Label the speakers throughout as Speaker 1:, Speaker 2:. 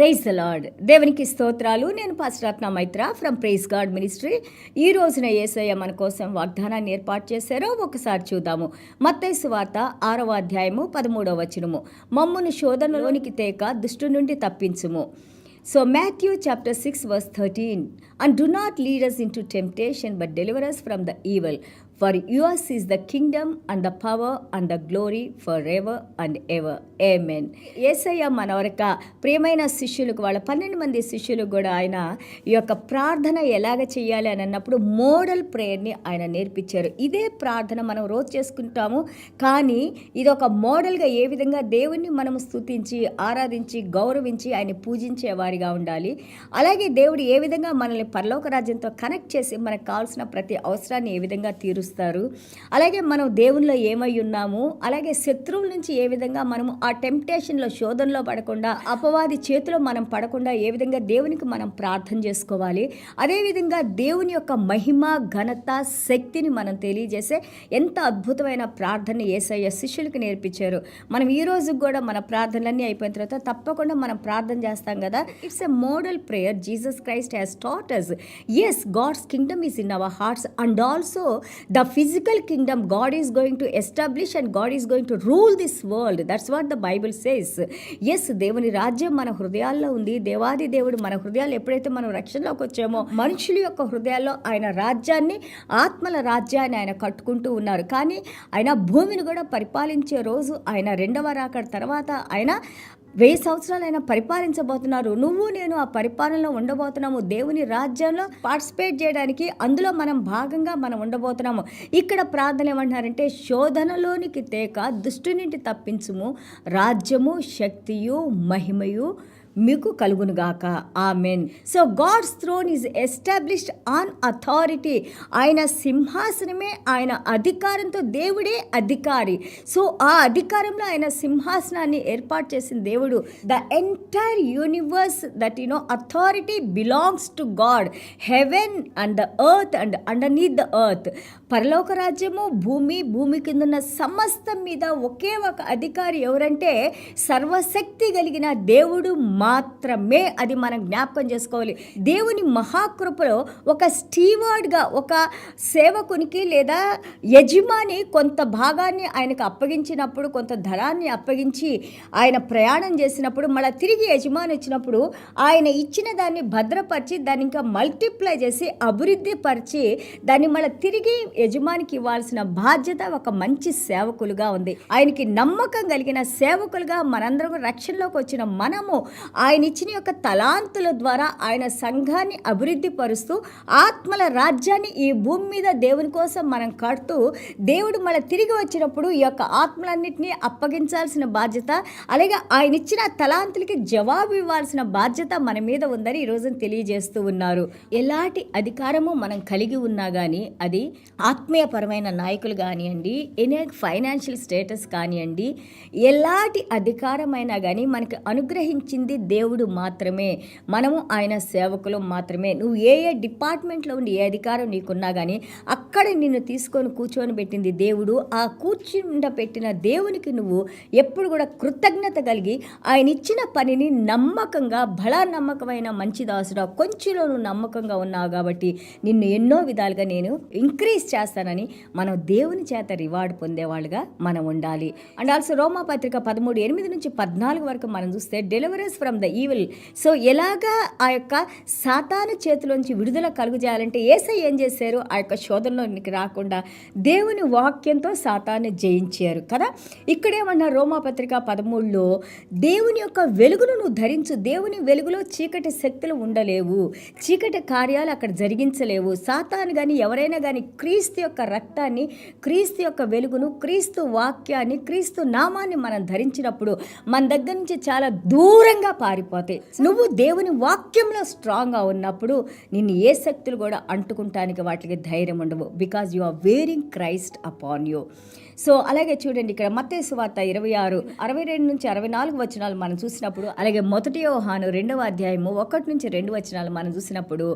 Speaker 1: Praise the lord దేవునికి స్తోత్రాలు. నేను పాస్టరత్న Maitra from praise God ministry ఈ రోజున ఏసయ్య మన కోసం వాగ్దానాన్ని ఏర్పాటు చేశారో ఒకసారి చూద్దాము. మత్తైసు వార్త ఆరవ అధ్యాయము పదమూడవ వచనము. మమ్మును శోధనలోనికి తేక దుష్టు నుండి తప్పించుము. So Matthew chapter six verse thirteen and do not lead us into temptation but deliver us from the evil for yours is the kingdom and the power and the glory for ever and ever amen Yesayya మన వరక ప్రియమైన శిష్యులకు వాళ్ళ పన్నెండు మంది శిష్యులకు కూడా ఆయన ఈ యొక్క ప్రార్థన ఎలాగ చేయాలి అని అన్నప్పుడు మోడల్ ప్రేయర్ని ఆయన నేర్పించారు. ఇదే ప్రార్థన మనం రోజు చేసుకుంటాము. కానీ ఇది ఒక మోడల్గా ఏ విధంగా దేవుణ్ణి మనం స్తుతించి ఆరాధించి గౌరవించి ఆయన పూజించే వారిగా ఉండాలి. అలాగే దేవుడు ఏ విధంగా మనల్ని పరలోక రాజ్యంతో కనెక్ట్ చేసి మనకు కావాల్సిన ప్రతి అవసరాన్ని ఏ విధంగా తీరుస్తారు. అలాగే మనం దేవునిలో ఏమై ఉన్నాము. అలాగే శత్రువుల నుంచి ఏ విధంగా మనము ఆ టెంప్టేషన్లో శోధనలో పడకుండా అపవాది చేతిలో మనం పడకుండా ఏ విధంగా దేవునికి మనం ప్రార్థన చేసుకోవాలి అదేవిధంగా దేవుని యొక్క మహిమ ఘనత శక్తిని మనం తెలియజేసే ఎంత అద్భుతమైన ప్రార్థన ఏసయ్య శిష్యులకు నేర్పించారు. మనం ఈ రోజు కూడా మన ప్రార్థనలన్నీ అయిపోయిన తర్వాత తప్పకుండా మనం ప్రార్థన చేస్తాం కదా. It's a model prayer Jesus Christ has taught us as God's kingdom is in our hearts and also the physical kingdom God is going to establish and God is going to rule this world that's what the Bible says as దేవుని రాజ్యం మన హృదయాల్లో ఉంది. దేవాది దేవుడు మన హృదయాలు ఎప్పుడైతే మనం రక్షణలోకి వచ్చామో మనుషుల యొక్క హృదయాల్లో ఆయన రాజ్యాన్ని ఆత్మల రాజ్యాన్ని ఆయన కట్టుకుంటూ ఉన్నారు. కానీ ఆయన భూమిని కూడా పరిపాలించే రోజు ఆయన రెండవ రాకడ తర్వాత ఆయన వెయ్యి సంవత్సరాలు ఆయన పరిపాలించబోతున్నారు. నువ్వు నేను ఆ పరిపాలనలో ఉండబోతున్నాము. దేవుని రాజ్యంలో పార్టిసిపేట్ చేయడానికి అందులో మనం భాగంగా మనం ఉండబోతున్నాము. ఇక్కడ ప్రార్థన ఏమంటున్నారంటే శోధనలోనికి తేక దుష్టు నుండి తప్పించుము. రాజ్యము శక్తియు మహిమయు మీకు కలుగునుగాక amen so God's throne is established on authority ఆయన సింహాసనమే ఆయన అధికారంతో దేవుడే అధికారి. సో ఆ అధికారంలో ఆయన సింహాసనాన్ని ఏర్పాటు చేసిన దేవుడు. The entire universe that you know authority belongs to God heaven and the earth and underneath the earth పరలోక రాజ్యము భూమి భూమి కింద ఉన్న సమస్తం మీద ఒకే ఒక అధికారి ఎవరంటే సర్వశక్తి కలిగిన దేవుడు మాత్రమే అది మనం జ్ఞాపకం చేసుకోవాలి. దేవుని మహాకృపలో ఒక స్టీవర్డ్గా ఒక సేవకునికి లేదా యజమాని కొంత భాగాన్ని ఆయనకు అప్పగించినప్పుడు కొంత ధనాన్ని అప్పగించి ఆయన ప్రయాణం చేసినప్పుడు మళ్ళీ తిరిగి యజమాని వచ్చినప్పుడు ఆయన ఇచ్చిన దాన్ని భద్రపరిచి దాన్ని ఇంకా మల్టిప్లై చేసి అభివృద్ధి పరిచి దాన్ని మళ్ళీ తిరిగి యజమానికి ఇవ్వాల్సిన బాధ్యత ఒక మంచి సేవకులుగా ఉంది. ఆయనకి నమ్మకం కలిగిన సేవకులుగా మనందరం రక్షణలోకి వచ్చిన మనము ఆయన ఇచ్చిన యొక్క తలాంతుల ద్వారా ఆయన సంఘాన్ని అభివృద్ధి పరుస్తూ ఆత్మల రాజ్యాన్ని ఈ భూమి మీద దేవుని కోసం మనం కడుతూ దేవుడు మళ్ళీ తిరిగి వచ్చినప్పుడు ఈ యొక్క ఆత్మలన్నింటినీ అప్పగించాల్సిన బాధ్యత అలాగే ఆయన ఇచ్చిన తలాంతులకి జవాబు ఇవ్వాల్సిన బాధ్యత మన మీద ఉందని ఈరోజు తెలియజేస్తూ ఉన్నారు. ఎలాంటి అధికారము మనం కలిగి ఉన్నా కానీ అది ఆత్మీయపరమైన నాయకులు కానివ్వండి ఎనీ ఫైనాన్షియల్ స్టేటస్ కానివ్వండి ఎలాంటి అధికారమైనా కానీ మనకి అనుగ్రహించింది దేవుడు మాత్రమే. మనము ఆయన సేవకులు మాత్రమే. నువ్వు ఏ ఏ డిపార్ట్మెంట్లో ఉండి ఏ అధికారం నీకున్నా కానీ అక్కడ నిన్ను తీసుకొని కూర్చొని పెట్టింది దేవుడు. ఆ కూర్చుండ పెట్టిన దేవునికి నువ్వు ఎప్పుడు కూడా కృతజ్ఞత కలిగి ఆయన ఇచ్చిన పనిని నమ్మకంగా బలా నమ్మకమైన మంచి దాసుడా కొంచెంలో నువ్వు నమ్మకంగా ఉన్నావు కాబట్టి నిన్ను ఎన్నో విధాలుగా నేను ఇంక్రీజ్ చేస్తానని మనం దేవుని చేత రివార్డ్ పొందేవాళ్ళుగా మనం ఉండాలి. అండ్ ఆల్సో రోమా పత్రిక పదమూడు ఎనిమిది నుంచి పద్నాలుగు వరకు మనం చూస్తే deliveries from the evil so ఎలాగా ఆ యొక్క సాతాను చేతిలోంచి విడుదల కలుగుజేయాలంటే ఏసై ఏం చేశారు? ఆ యొక్క శోధనలోనికి రాకుండా దేవుని వాక్యంతో సాతాన్ని జయించారు కదా? ఇక్కడేమన్నా రోమాపత్రిక పదమూడులో దేవుని యొక్క వెలుగును నువ్వు ధరించు. దేవుని వెలుగులో చీకటి శక్తులు ఉండలేవు. చీకటి కార్యాలు అక్కడ జరిగించలేవు. సాతాను కానీ ఎవరైనా కానీ క్రీస్తు యొక్క రక్తాన్ని క్రీస్తు యొక్క వెలుగును క్రీస్తు వాక్యాన్ని క్రీస్తు నామాన్ని మనం ధరించినప్పుడు మన దగ్గర నుంచి చాలా దూరంగా పారిపోతాయి. నువ్వు దేవుని వాక్యంలో స్ట్రాంగ్గా ఉన్నప్పుడు నిన్ను ఏ శక్తులు కూడా అంటుకుంటానికి వాటికి ధైర్యం ఉండవు. Because you are wearing Christ upon you so అలాగే చూడండి ఇక్కడ మత్తే సువార్త ఇరవై ఆరు అరవై రెండు నుంచి అరవై నాలుగు వచనాలు మనం చూసినప్పుడు అలాగే మొదటి యోహాను రెండవ అధ్యాయము ఒకటి నుంచి రెండు వచనాలు మనం చూసినప్పుడు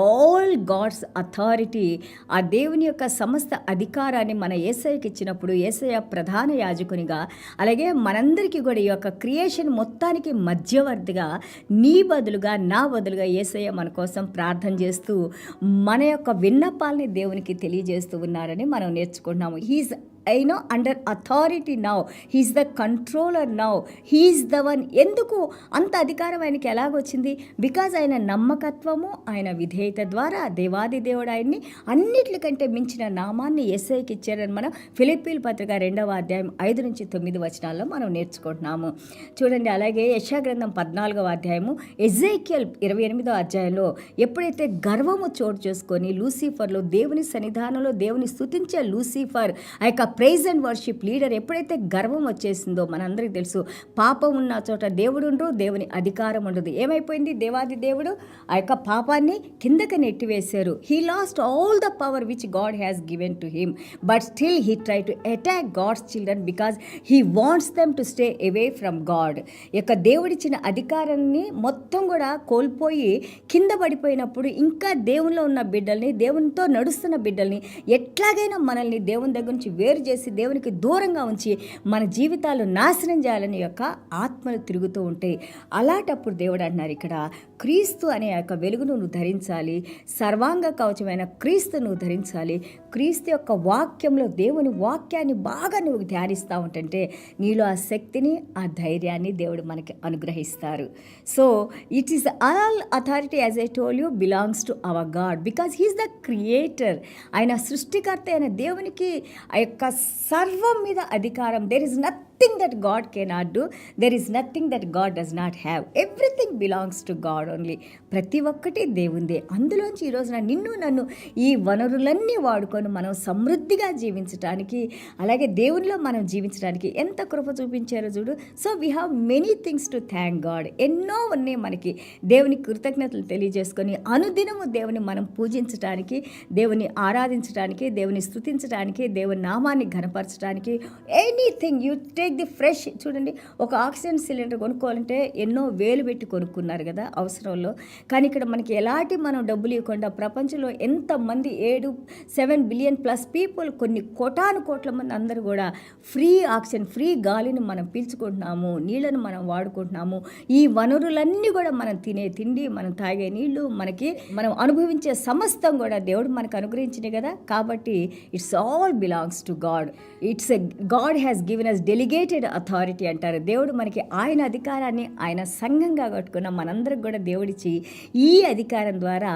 Speaker 1: ఆల్ గాడ్స్ అథారిటీ ఆ దేవుని యొక్క సమస్త అధికారాన్ని మన ఏసఐకి ఇచ్చినప్పుడు ఏసయ ప్రధాన యాజకునిగా అలాగే మనందరికీ కూడా ఈ యొక్క క్రియేషన్ మొత్తానికి మధ్యవర్తిగా నీ బదులుగా నా బదులుగా ఏసయ్య మన కోసం ప్రార్థన చేస్తూ మన యొక్క విన్నపాలని దేవునికి తెలియజేస్తూ ఉన్నారని మనం నేర్చుకుంటున్నాము. He's I know under authority now he's the controller now he's the one ఎందుకు అంత అధికారం ఆయనకి ఎలాగొచ్చింది? బికాజ్ ఆయన నమ్మకత్వము ఆయన విధేయత ద్వారా దేవాది దేవుడు ఆయన్ని అన్నిటికంటే మించిన నామాన్ని ఎస్ఐకి ఇచ్చారని మనం ఫిలిప్పీల్ పత్రిక రెండవ అధ్యాయం ఐదు నుంచి తొమ్మిది వచనాల్లో మనం నేర్చుకుంటున్నాము. చూడండి అలాగే యశాగ్రంథం పద్నాలుగవ అధ్యాయము ఎజైకియల్ ఇరవై ఎనిమిదో అధ్యాయంలో ఎప్పుడైతే గర్వము చోటు చేసుకొని లూసిఫర్లో దేవుని సన్నిధానంలో దేవుని స్థుతించే లూసిఫర్ ఆ యొక్క ప్రైజ్ అండ్ వర్షిప్ లీడర్ ఎప్పుడైతే గర్వం వచ్చేసిందో మనందరికీ తెలుసు పాపం ఉన్న చోట దేవుడు ఉండరు దేవుని అధికారం ఉండదు. ఏమైపోయింది? దేవాది దేవుడు ఆ యొక్క పాపాన్ని కిందకి నెట్టివేశారు. He lost all the power which God has given to him but still he try to attack God's children because he wants them to stay away from God యొక్క దేవుడిచ్చిన అధికారాన్ని మొత్తం కూడా కోల్పోయి కింద పడిపోయినప్పుడు ఇంకా దేవునిలో ఉన్న బిడ్డల్ని దేవునితో నడుస్తున్న బిడ్డల్ని ఎట్లాగైనా మనల్ని దేవుని దగ్గర నుంచి వేరు చేసి దేవునికి దూరంగా ఉంచి మన జీవితాలు నాశనం చేయాలని యొక్క ఆత్మలు తిరుగుతూ ఉంటాయి అలాంటప్పుడు దేవుడు అంటున్నారు ఇక్కడ క్రీస్తు అనే యొక్క వెలుగును నువ్వు ధరించాలి సర్వాంగ కవచమైన క్రీస్తు నువ్వు ధరించాలి క్రీస్తు యొక్క వాక్యంలో దేవుని వాక్యాన్ని బాగా నువ్వు ధ్యానిస్తూ ఉంటుంటే నీలో ఆ శక్తిని ఆ ధైర్యాన్ని దేవుడు మనకి అనుగ్రహిస్తారు. So it is all authority as I told you belongs to our God because he's the creator ఆయన సృష్టికర్త అయిన దేవునికి ఆ యొక్క సర్వం మీద అధికారం. There is nothing that God cannot do there is nothing that God does not have everything belongs to God only ప్రతి ఒక్కటి దేవుందే. అందులోంచి ఈ రోజున నిన్ను నన్ను ఈ వనరులన్నీ వాడుకొని మనం సమృద్ధిగా జీవించడానికి అలాగే దేవునిలో మనం జీవించడానికి ఎంత కృప చూపించారో చూడు. So we have many things to thank God ఎన్నో ఉన్నాయి మనకి. దేవుని కృతజ్ఞతలు తెలియజేసుకొని అనుదినము దేవుని మనం పూజించడానికి దేవుని ఆరాధించడానికి దేవుని స్థుతించడానికి దేవుని నామాన్ని ఘనపరచడానికి anything you take the fresh. చూడండి ఒక ఆక్సిజన్ సిలిండర్ కొనుక్కోవాలంటే ఎన్నో వేలు పెట్టి కొనుక్కున్నారు కదా అవసరంలో. కానీ ఇక్కడ మనకి ఎలాంటి మనం డబ్బులు ఇవ్వకుండా ప్రపంచంలో ఎంతమంది ఏడు సెవెన్ బిలియన్ ప్లస్ పీపుల్ కొన్ని కోటాను కోట్ల మంది అందరూ కూడా ఫ్రీ ఆక్సిజన్ ఫ్రీ గాలిని మనం పీల్చుకుంటున్నాము నీళ్ళను మనం వాడుకుంటున్నాము. ఈ వనరులన్నీ కూడా మనం తినే తిండి మనం తాగే నీళ్ళు మనకి మనం అనుభవించే సమస్తం కూడా దేవుడు మనకు అనుగ్రహించినాయి కదా. కాబట్టి it's all belongs to God. It's God has given us delegated authority అంటారు. దేవుడు మనకి ఆయన అధికారాన్ని ఆయన సంఘంగా కట్టుకున్న మనందరికి కూడా దేవుడిచ్చి ఈ అధికారం ద్వారా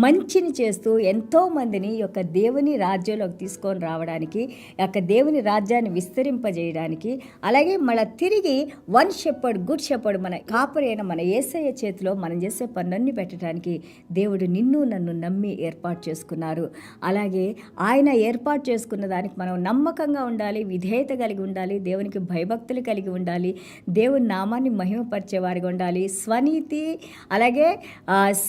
Speaker 1: మంచిని చేస్తూ ఎంతో మందిని యొక్క దేవుని రాజ్యంలోకి తీసుకొని రావడానికి యొక్క దేవుని రాజ్యాన్ని విస్తరింపజేయడానికి అలాగే మళ్ళీ తిరిగి వన్ షెప్పర్డ్ గుడ్ షెప్పర్డ్ మన కాపరైన మన ఏసయ్య చేతిలో మనం చేసే పనులన్నీ పెట్టడానికి దేవుడు నిన్ను నన్ను నమ్మి ఏర్పాటు చేసుకున్నారు. అలాగే ఆయన ఏర్పాటు చేసుకున్న దానికి మనం నమ్మకంగా ఉండాలి విధేయత కలిగి ఉండాలి దేవునికి భయభక్తులు కలిగి ఉండాలి. దేవుని నామాన్ని మహిమపరిచే వారిగా ఉండాలి. స్వనీతి అలాగే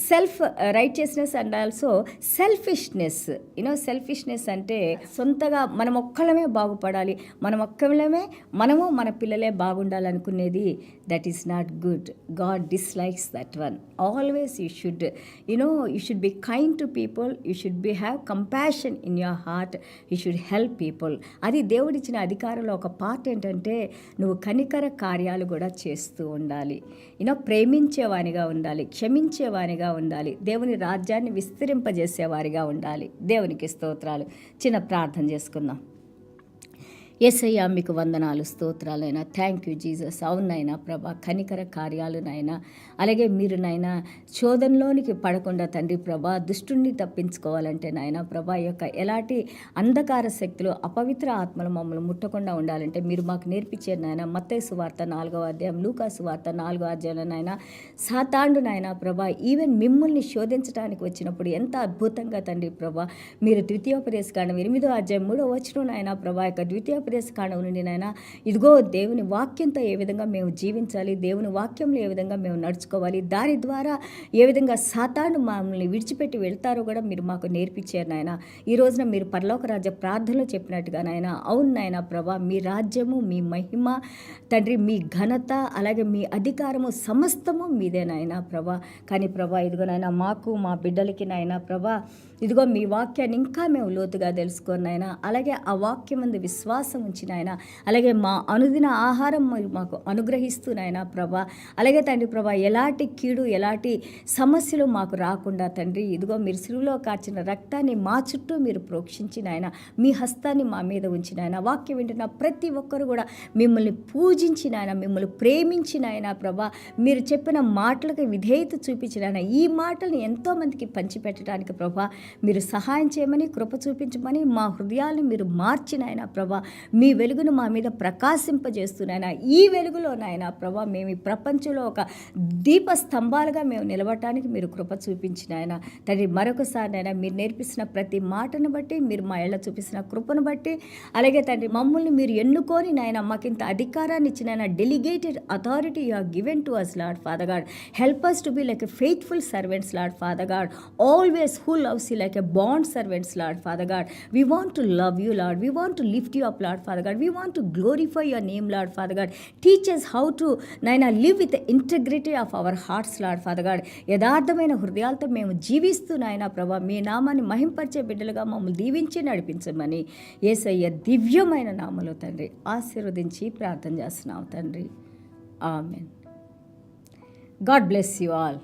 Speaker 1: self righteousness and also selfishness you know selfishness అంటే సొంతగా మనం ఒక్కళ్ళమే బాగుపడాలి. మనం ఒక్కళ్ళమే మనము మన పిల్లలే బాగుండాలనుకునేది that is not good God dislikes that one always you should you know you should be kind to people you should be have compassion in your heart you should help people అది దేవుడిచ్చిన అధికారంలో ఒక part ఏంటంటే నువ్వు కనికర కార్యాలు కూడా చేస్తూ ఉండాలి. యూనో ప్రేమించేవానిగా ఉండాలి క్షమించేవానిగా ఉండాలి దేవుని రాజ్యాన్ని విస్తరింపజేసేవారిగా ఉండాలి. దేవునికి స్తోత్రాలు. చిన్న ప్రార్థన చేసుకుందాం. ఎస్ఐయా మీకు వందనాలు స్తోత్రాలైనా. థ్యాంక్ యూ జీసస్ అవునైనా ప్రభా కనికర కార్యాలునైనా. అలాగే మీరు నైనా శోధనలోనికి పడకుండా తండ్రి ప్రభా దుష్టుణ్ణి తప్పించుకోవాలంటే నాయన ప్రభా యొక్క ఎలాంటి అంధకార శక్తులు అపవిత్ర ఆత్మలు మమ్మల్ని ముట్టకుండా ఉండాలంటే మీరు మాకు నేర్పించారు నాయన. మత్తయి సువార్త నాలుగవ అధ్యాయం లూకా సువార్త నాలుగో అధ్యాయంలో నాయన సాతాండు నాయన ప్రభా ఈవెన్ మిమ్మల్ని శోధించడానికి వచ్చినప్పుడు ఎంత అద్భుతంగా తండ్రి ప్రభా మీరు ద్వితీయోపదేశ కాండం ఎనిమిదో అధ్యాయం మూడో వచ్చిన నాయన ప్రభా యొక్క ద్వితీయోపదేశ కాండం నుండి నాయన ఇదిగో దేవుని వాక్యంతో ఏ విధంగా మేము జీవించాలి దేవుని వాక్యంలో ఏ విధంగా మేము నడుచుకోవాలి దాని ద్వారా ఏ విధంగా సాతాను మమ్మల్ని విడిచిపెట్టి వెళ్తారో కూడా మీరు మాకు నేర్పించారు నాయన. ఈ రోజున మీరు పరలోక రాజ్య ప్రార్థనలో చెప్పినట్టుగా నాయన అవును నాయన ప్రభా మీ రాజ్యము మీ మహిమ తండ్రి మీ ఘనత అలాగే మీ అధికారము సమస్తము మీదే నాయన ప్రభా. కానీ ప్రభా ఇదిగో నాయన మాకు మా బిడ్డలకి నాయన ప్రభా ఇదిగో మీ వాక్యాన్ని ఇంకా మేము లోతుగా తెలుసుకొని నాయన. అలాగే ఆ వాక్యం ముందు విశ్వాసం ఉంచి నాయన. అలాగే మా అనుదిన ఆహారం మాకు అనుగ్రహిస్తూ నాయన ప్రభా. అలాగే తండ్రి ప్రభా ఎలాంటి కీడు ఎలాంటి సమస్యలు మాకు రాకుండా తండ్రి ఇదిగో మీరు సిలువలో కార్చిన రక్తాన్ని మా చుట్టూ మీరు ప్రోక్షించిన ఆయన మీ హస్తాన్ని మా మీద ఉంచిన ఆయన వాక్యం వింటున్న ప్రతి ఒక్కరు కూడా మిమ్మల్ని పూజించిన ఆయన మిమ్మల్ని ప్రేమించిన ఆయన ప్రభా మీరు చెప్పిన మాటలకు విధేయత చూపించిన ఆయన ఈ మాటల్ని ఎంతోమందికి పంచిపెట్టడానికి ప్రభా మీరు సహాయం చేయమని కృప చూపించమని మా హృదయాలను మీరు మార్చిన ఆయన ప్రభా మీ వెలుగును మా మీద ప్రకాశింపజేస్తున్నాయన. ఈ వెలుగులో నాయన ప్రభా మేము ఈ ప్రపంచంలో ఒక దీప స్తంభాలుగా మేము నిలబడటానికి మీరు కృప చూపించిన ఆయన తండ్రి మరొకసారి నాయన మీరు నేర్పిస్తున్న ప్రతి మాటను బట్టి మీరు మా ఇళ్ళ చూపిస్తున్న కృపను బట్టి అలాగే తండ్రి మమ్మల్ని మీరు ఎన్నుకొని నాయన మాకింత అధికారాన్ని ఇచ్చిన ఆయన delegated authority you given to us Lord Father God help us to be like a faithful servants Lord Father God always who loves you like a bond servants Lord Father God we want to love you Lord we want to lift you up Lord Father God we want to glorify your name Lord Father God teachers how to నైనా live with integrity of our hearts Lord Father God యథార్థమైన హృదయాలతో మేము జీవిస్తూ నాయన ప్రభా మీ నామాన్ని మహింపరిచే బిడ్డలుగా మమ్మల్ని దీవించి నడిపించమని ఏసయ్య దివ్యమైన నామలో తండ్రి ఆశీర్వదించి ప్రార్థన చేస్తున్నాం తండ్రి. Amen. God bless you all.